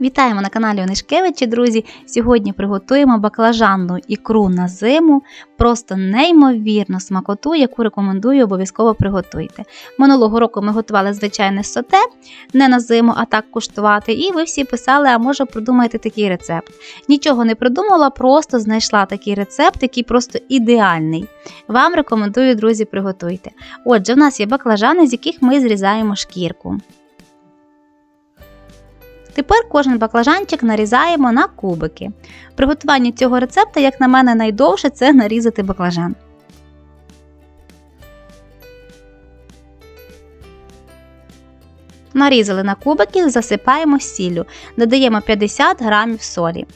Вітаємо на каналі Онишкевичі, друзі! Сьогодні приготуємо баклажанну ікру на зиму. Просто неймовірну смакоту, яку рекомендую обов'язково приготуйте. Минулого року ми готували звичайне соте, не на зиму, а так куштувати. І ви всі писали, а може придумайте такий рецепт. Нічого не придумала, просто знайшла такий рецепт, який просто ідеальний. Вам рекомендую, друзі, приготуйте. Отже, в нас є баклажани, з яких ми зрізаємо шкірку. Тепер кожен баклажанчик нарізаємо на кубики. Приготування цього рецепта, як на мене, найдовше це нарізати баклажан. Нарізали на кубики, засипаємо сіллю, додаємо 50 грамів солі.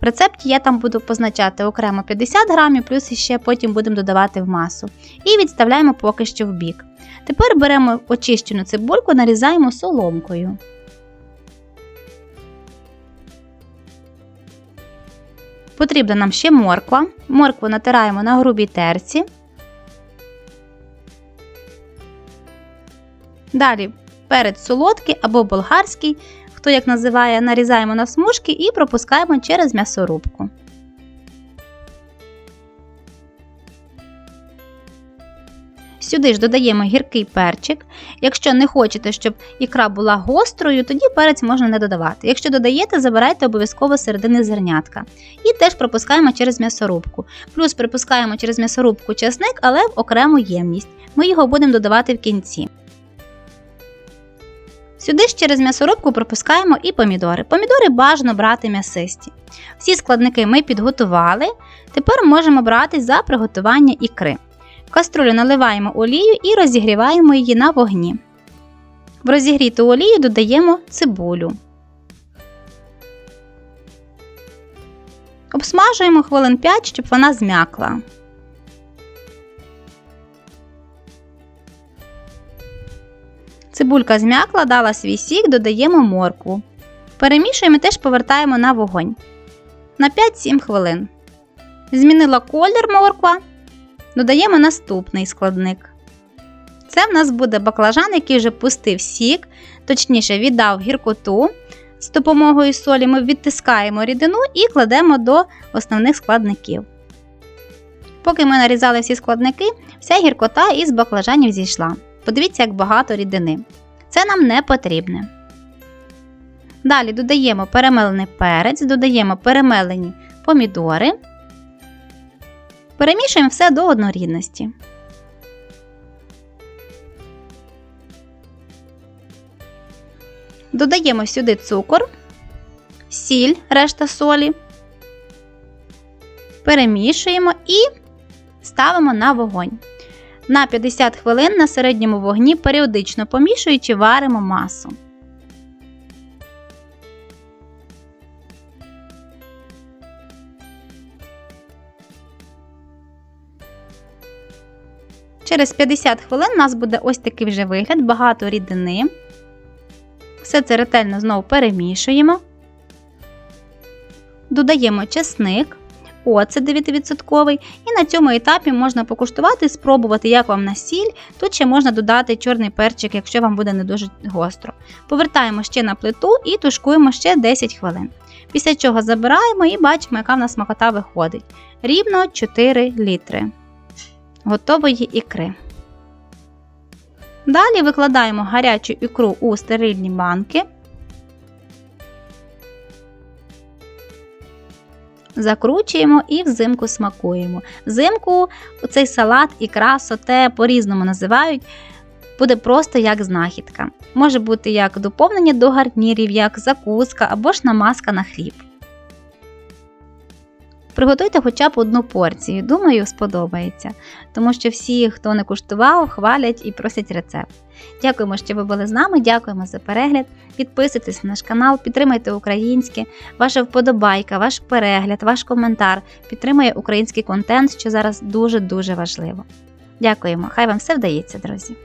В рецепті я там буду позначати окремо 50 грамів, плюс ще потім будемо додавати в масу. І відставляємо поки що в бік. Тепер беремо очищену цибульку, нарізаємо соломкою. Потрібна нам ще морква. Моркву натираємо на грубій терці. Далі перець солодкий або болгарський, хто як називає, нарізаємо на смужки і пропускаємо через м'ясорубку. Сюди ж додаємо гіркий перчик. Якщо не хочете, щоб ікра була гострою, тоді перець можна не додавати. Якщо додаєте, забирайте обов'язково середини зернятка. І теж пропускаємо через м'ясорубку. Плюс припускаємо через м'ясорубку чесник, але в окрему ємність. Ми його будемо додавати в кінці. Сюди ж через м'ясорубку пропускаємо і помідори. Помідори бажано брати м'ясисті. Всі складники ми підготували. Тепер можемо братись за приготування ікри. В каструлю наливаємо олію і розігріваємо її на вогні. В розігріту олію додаємо цибулю. Обсмажуємо хвилин 5, щоб вона зм'якла. Цибулька зм'якла, дала свій сік, додаємо моркву. Перемішуємо і теж повертаємо на вогонь на 5-7 хвилин. Змінила колір морква. Додаємо наступний складник. Це в нас буде баклажан, який вже пустив сік, точніше, віддав гіркоту. З допомогою солі ми відтискаємо рідину і кладемо до основних складників. Поки ми нарізали всі складники, вся гіркота із баклажанів зійшла. Подивіться, як багато рідини. Це нам не потрібне. Далі додаємо перемелений перець, додаємо перемелені помідори. Перемішуємо все до однорідності. Додаємо сюди цукор, сіль, решта солі, перемішуємо і ставимо на вогонь. На 50 хвилин на середньому вогні періодично помішуючи варимо масу. Через 50 хвилин у нас буде ось такий вже вигляд, багато рідини. Все це ретельно знову перемішуємо. Додаємо чесник, оцет 9%. І на цьому етапі можна покуштувати, спробувати, як вам на сіль. Тут ще можна додати чорний перчик, якщо вам буде не дуже гостро. Повертаємо ще на плиту і тушкуємо ще 10 хвилин. Після чого забираємо і бачимо, яка в нас смакота виходить. Рівно 4 літри готової ікри. Далі викладаємо гарячу ікру у стерильні банки. Закручуємо і взимку смакуємо. Взимку цей салат, ікра, соте по-різному називають. Буде просто як знахідка. Може бути як доповнення до гарнірів, як закуска або ж намазка на хліб. Приготуйте хоча б одну порцію, думаю, сподобається, тому що всі, хто не куштував, хвалять і просять рецепт. Дякуємо, що ви були з нами, дякуємо за перегляд. Підписуйтесь на наш канал, підтримайте українське, ваша вподобайка, ваш перегляд, ваш коментар підтримує український контент, що зараз дуже-дуже важливо. Дякуємо, хай вам все вдається, друзі!